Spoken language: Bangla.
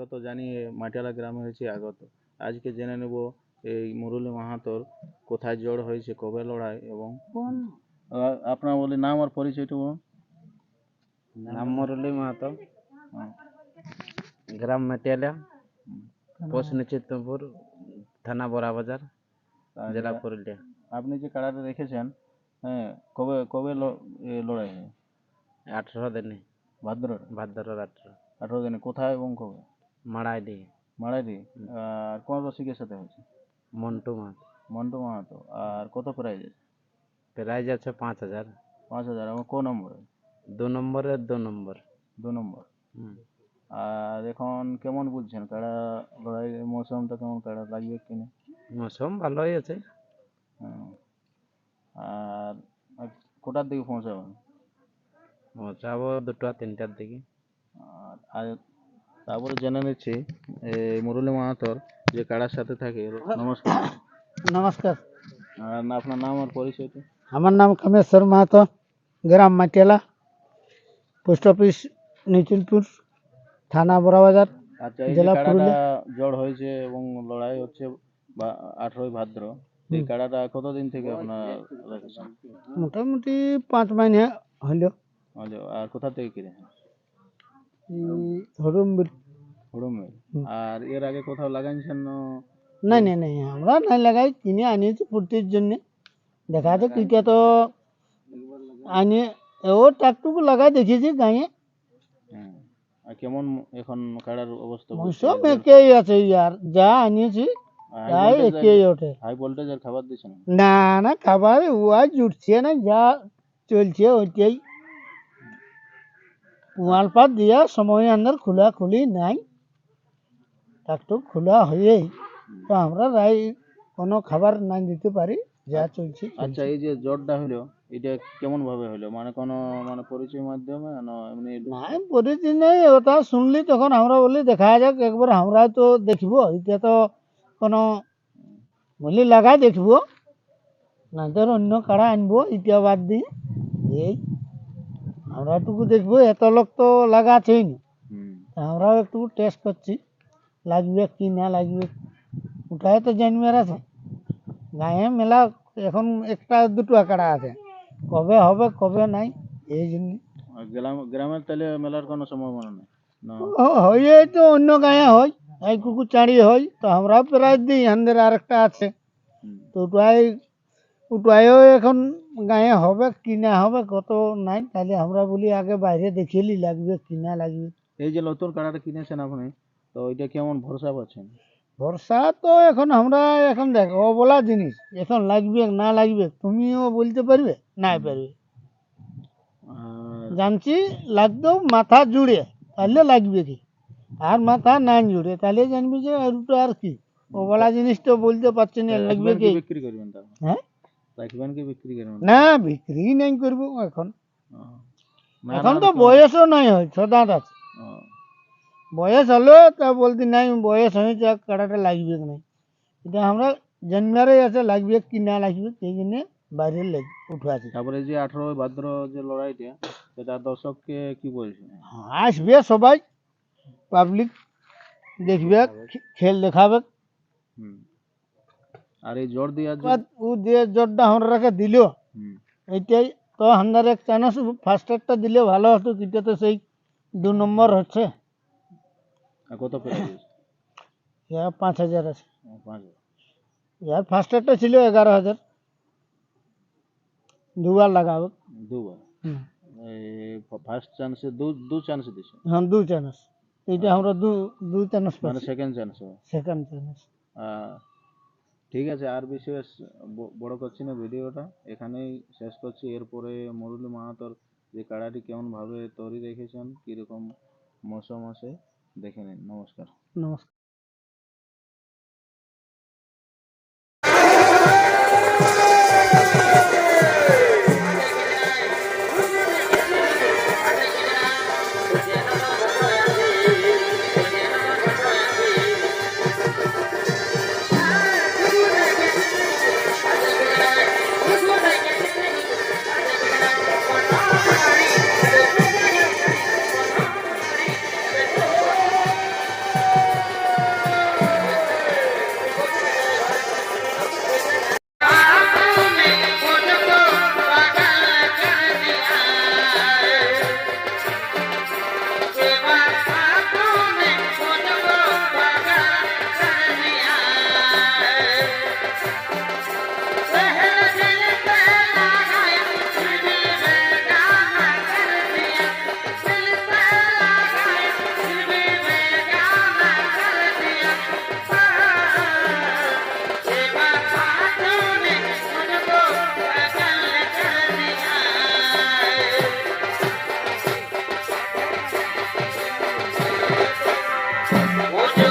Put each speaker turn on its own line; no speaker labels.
স্বাগত জানিয়ে মাটিয়ালা গ্রামে হয়েছে আগত। আজকে জেনে নেব এই মুরলী মাহাতোর কোথায় জড় হয়েছে কবে লড়াই এবং আপনার বলি নাম আর পরিচয়টা বলুন।
নাম মুরলী মাহাতো। গ্রাম মেটিয়ালা পোস্ট নিশ্চিতপুর থানা বড়া বাজার জেলা পুরুলিয়া।
আপনি যে কাড়াটা রেখেছেন হ্যাঁ কবে কবে লড়াই?
আঠারো দিনে।
ভাদ্র
ভাদ্র আঠারো।
আঠারো দিনে। কোথায় এবং কবে?
মাড়াই দিয়ে
মারাইদি আর কোন রসিকের সাথে হয়েছে
মন্টু মাছ
মন্টু মাহাতো আর কত প্রাইজ আছে
প্রাইজ আছে পাঁচ হাজার
পাঁচ হাজার এবং কোন নম্বরে
দু নম্বরে দু নম্বর
দু নম্বর
হুম।
আর এখন কেমন বুঝছেন কাড়া লড়াই মৌসুমটা কেমন কাড়া লাগবে কিনা
মৌসুম ভালোই আছে
হ্যাঁ। আর আর কোটার দিকে পৌঁছাবেন
পৌঁছাবো দুটো তিনটার দিকে
আর আর তারপরে জেনে নিচ্ছি এই মুরলী মাহাতোর যে কাড়ার সাথে থাকে নমস্কার।
নমস্কার।
আর আপনার নাম আর পরিচয়টা?
আমার নাম কামেশ্বর মাহাতো গ্রাম মাটিয়ালা পোস্ট অফিস নিচিলপুর থানা বড়াবাজার
আচ্ছা এই
জেলা পুরুলিয়া।
জড় হয়েছে এবং লড়াই হচ্ছে বা- আঠারোই ভাদ্র এই কাড়াটা কতদিন থেকে আপনার রেখেছেন
মোটামুটি পাঁচ মাইনে হইল
আচ্ছা, আর কোথা থেকে কিনেছেন
হরুমবিল।
হুড়ুমে
হুম।
আর এর আগে কোথাও লাগাইছেন না?
নাই নাই নাই আমরা নাই লাগাই কিনে আনিয়েছি ফুর্তির জন্য। দেখা যাক এটা তো আনিয়ে ও টাকটুকু লাগাই দেখেছি গাঁয়ে।
হ্যাঁ। আর কেমন এখন কাড়ার অবস্থা?
মৌসুম একেই আছে ইয়ার যা আনিয়েছি তাই একেই ওঠে।
হাই ভোল্টেজ আর খাবার দিচ্ছেন
না? না খাবার ওয়াই জুটছে না যা চলছে ওইটাই। ওয়াল পাত দিয়া সময় আন্দার খোলা খুলি নাই। একটু খোলা হয়েই তো আমরা রাই কোনো খাবার না দিতে পারি যা চলছে
আচ্ছা এই যে জ্বরটা হলো এটা কেমন ভাবে হলো মানে কোনো মানে পরিচয় মাধ্যমে না এমনি
নাই পরিচিত নেই ওটা শুনলি তখন আমরা বলি দেখা যাক একবার আমরা তো দেখব এটা তো কোনো বলি লাগাই দেখব। না অন্য কাড়া আনব এটা বাদ দিয়ে এই আমরা টুকু দেখব এত লোক তো লাগাছেই না। আমরাও একটু টেস্ট করছি লাগবে কি না লাগবে ওটাই তো জানবার আছে গায়ে মেলা এখন একটা দুটো কাড়া আছে কবে হবে কবে নাই এই জন্য।
গ্রাম গ্রামের তাহলে মেলার কোনো সম্ভাবনা নেই? না?
হয়ে তো অন্য গায়ে হয় এই কুকুর চাঁড়ি হয় তো আমরা প্রায় দিই আমাদের আর একটা আছে তো ওটাই ওটাইও এখন গায়ে হবে কিনা হবে কত নাই তাহলে আমরা বলি আগে বাইরে দেখিয়ে লাগবে কি না লাগবে।
এই যে নতুন কাড়াটা কিনেছেন আপনি তো এটা কেমন ভরসা পাচ্ছেন?
ভরসা তো এখন আমরা এখন দেখ ও বলা জিনিস এখন লাগবে না লাগবে তুমিও বলতে পারবে নাই পারবে। জানছি লাগতেও মাথা জুড়ে তাহলে লাগবে কি? আর মাথা না জুড়ে তাহলে জানবি যে আর আর কি। ও বলা জিনিস তো বলতে পারছি না লাগবে
কি?
কি
বিক্রি করবেন
হ্যাঁ?
রাখবেন কি বিক্রি করবেন
না বিক্রি নাই করব এখন। এখন তো বয়সও নাই হয় সদাত আছে। বয়স হলো তা বলতে নাই বয়স হয়েছে কাটাটা লাগবে নাই। এটা আমরা জন্মারে আছে লাগবে কি না লাগবে সেই জন্য বাইরে লাগ- উঠে আছে।
তারপরে যে আঠারো ভাদ্র যে লড়াইটা সেটা দর্শককে কি বলছে?
আসবে সবাই পাবলিক দেখবে খেল দেখাবে।
হুম। আর এই জ্বর দেওয়ার যে
বাদ ও যে জোরটা আমরা দিল।
হুম।
এইটাই তো হান্দার এক চান্স ফার্স্ট একটা দিলে ভালো হতো কিন্তু তো সেই দু নম্বর হচ্ছে।
কত
ইয়ার পাঁচ হাজার আছে। ইয়ার ফার্স্ট একটা ছিল এগারো হাজার। দুবার লাগাবো।
দুবার? এই ফার্স্ট চান্সে দু দু চান্স দিছে
হ্যাঁ দু চান্স এইটা আমরা দু দু চান্স
মানে সেকেন্ড চান্স
সেকেন্ড চান্স
ঠিক আছে, আর বিশেষ বড় করছি না ভিডিওটা। এখানেই শেষ করছি। এরপরে মুরলী মাহাতর যে কাড়াটি কেমনভাবে তৈরি রেখেছেন কীরকম মৌসুম আছে, দেখে নিন। নমস্কার।
নমস্কার। Hoje